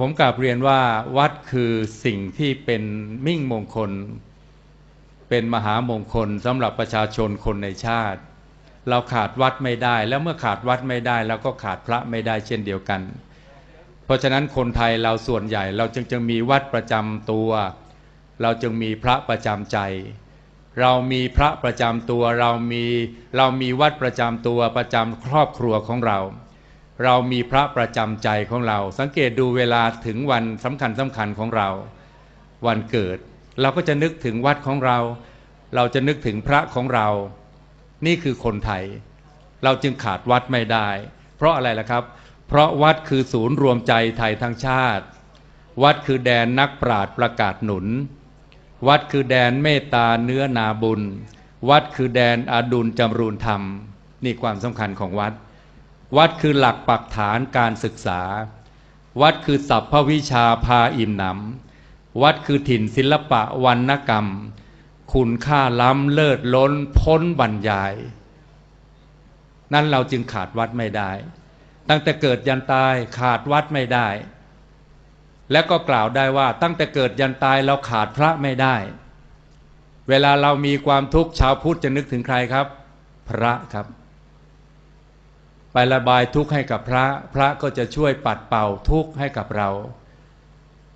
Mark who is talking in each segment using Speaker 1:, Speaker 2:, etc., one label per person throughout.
Speaker 1: ผมกราบเรียนว่าวัดคือสิ่งที่เป็นมิ่งมงคล เป็นมหามงคลสำหรับประชาชนคนในชาติ เราขาดวัดไม่ได้ แล้วเมื่อขาดวัดไม่ได้เราก็ขาดพระไม่ได้เช่นเดียวกัน เพราะฉะนั้นคนไทยเราส่วนใหญ่ เราจึงจะมีวัดประจำตัว เราจึงมีพระประจำใจ เรามีพระประจำตัว เรามีเรามีวัดประจำตัวประจำครอบครัวของเรา เรามีพระประจำใจของเรา สังเกตดูเวลาถึงวันสำคัญสำคัญของเรา วันเกิด เราก็จะนึกถึงวัดของเรา เราจะนึกถึงพระของเรา นี่คือคนไทย เราจึงขาดวัดไม่ได้ เพราะอะไรล่ะครับ เพราะวัดคือศูนย์รวมใจไทยทั้งชาติ วัดคือแดนนักปราชญ์ประกาศหนุน วัดคือแดนเมตตาเนื้อนาบุญ วัดคือแดนอดุลจำรูนธรรม นี่ความสำคัญของวัด วัดคือหลักปักฐานการศึกษา วัดคือศัพพวิชาพาอิ่มหนำวัดคือถิ่นศิลปะวรรณกรรม คุณค่าล้ำเลิศล้นพ้นบรรยาย นั่นเราจึงขาดวัดไม่ได้ ตั้งแต่เกิดยันตายขาดวัดไม่ได้ และก็กล่าวได้ว่าตั้งแต่เกิดยันตายเราขาดพระไม่ได้ เวลาเรามีความทุกข์ชาวพุทธจะนึกถึงใครครับ พระครับ ไประบายทุกข์ให้กับพระ พระก็จะช่วยปัดเป่าทุกข์ให้กับเรา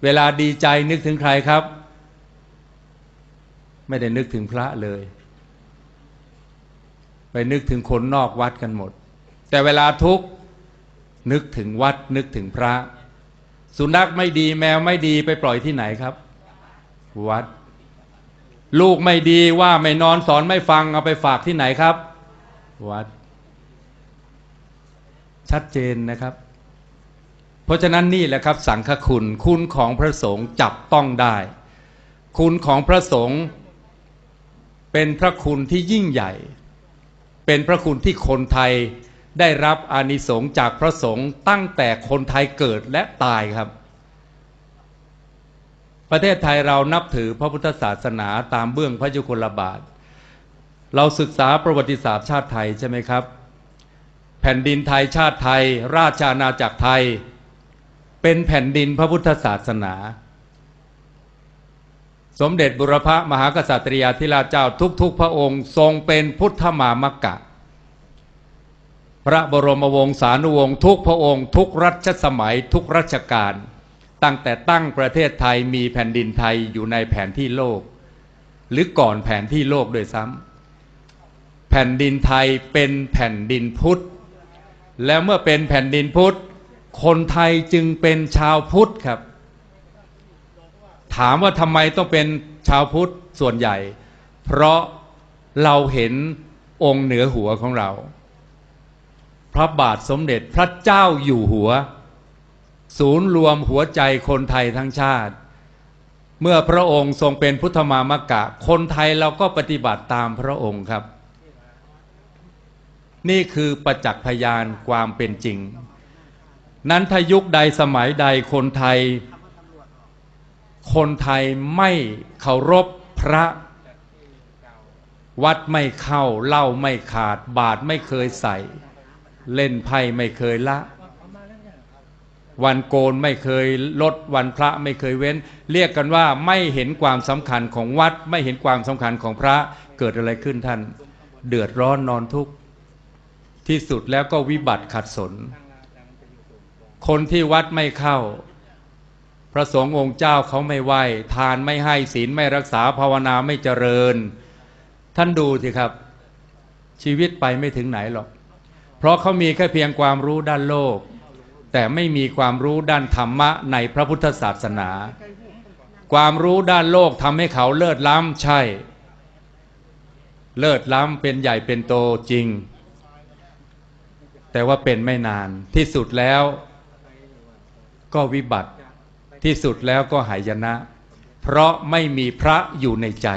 Speaker 1: เวลาดีใจนึกถึงใครครับ ไม่ได้นึกถึงพระเลย ไปนึกถึงคนนอกวัดกันหมด แต่เวลาทุกข์นึกถึงวัดนึกถึงพระ สุนัขไม่ดีแมวไม่ดีไปปล่อยที่ไหนครับ วัด ลูกไม่ดีว่าไม่นอนสอนไม่ฟังเอาไปฝากที่ไหนครับ วัด ชัดเจนนะครับ เพราะฉะนั้นนี่แหละครับสังฆคุณ คุณของพระสงฆ์จับต้องได้ คุณของพระสงฆ์เป็นพระคุณที่ยิ่งใหญ่ เป็นพระคุณที่คนไทยได้รับอานิสงส์จากพระสงฆ์ตั้งแต่คนไทยเกิดและตายครับ ประเทศไทยเรานับถือพระพุทธศาสนาตามเบื้องพระยุคลบาท เราศึกษาประวัติศาสตร์ชาติไทยใช่ไหมครับ แผ่นดินไทยชาติไทย ราชอาณาจักรไทย เป็นแผ่นดินพระพุทธศาสนา สมเด็จบุรพมหากษัตริยาธิราชเจ้าทุกๆ พระองค์ทรงเป็นพุทธมามกะ พระบรมวงศานุวงศ์ทุกพระองค์ ทุกรัชสมัยทุกรัชกาลตั้งแต่ตั้งประเทศไทยมีแผ่นดินไทยอยู่ในแผนที่โลก หรือก่อนแผนที่โลกด้วยซ้ำแผ่นดินไทยเป็นแผ่นดินพุทธ แล้วเมื่อเป็นแผ่นดินพุทธ คนไทยจึงเป็นชาวพุทธครับ ถามว่าทำไมต้องเป็นชาวพุทธส่วนใหญ่ เพราะเราเห็นองค์เหนือหัวของเรา พระบาทสมเด็จพระเจ้าอยู่หัว ศูนย์รวมหัวใจคนไทยทั้งชาติ เมื่อพระองค์ทรงเป็นพุทธมามกะ คนไทยเราก็ปฏิบัติตามพระองค์ครับ นี่คือประจักษ์พยานความเป็นจริง นั้นถ้ายุคใดสมัยใดคนไทย คนไทยไม่เคารพพระ วัดไม่เข้าเหล้าไม่ขาดบาทไม่เคยใส่ เล่นไพ่ไม่เคยละ วันโกนไม่เคยลดวันพระไม่เคยเว้น เรียกกันว่าไม่เห็นความสำคัญของวัด ไม่เห็นความสำคัญของพระเกิดอะไรขึ้นท่าน เดือดร้อนนอนทุกข์ ที่สุดแล้วก็วิบัติขัดสน คนที่วัดไม่เข้า พระสงฆ์องค์เจ้าเขาไม่ไหวทานไม่ให้ศีลไม่รักษาภาวนาไม่เจริญ ท่านดูสิครับ ชีวิตไปไม่ถึงไหนหรอก เพราะเขามีแค่เพียงความรู้ด้านโลก แต่ไม่มีความรู้ด้านธรรมะในพระพุทธศาสนา ความรู้ด้านโลกทำให้เขาเลิศล้ำใช่ เลิศล้ำเป็นใหญ่เป็นโตจริง แต่ว่าเป็นไม่นานที่สุดแล้ว ก็วิบัติที่สุดแล้วก็หายนะ เพราะไม่มีพระอยู่ในใจ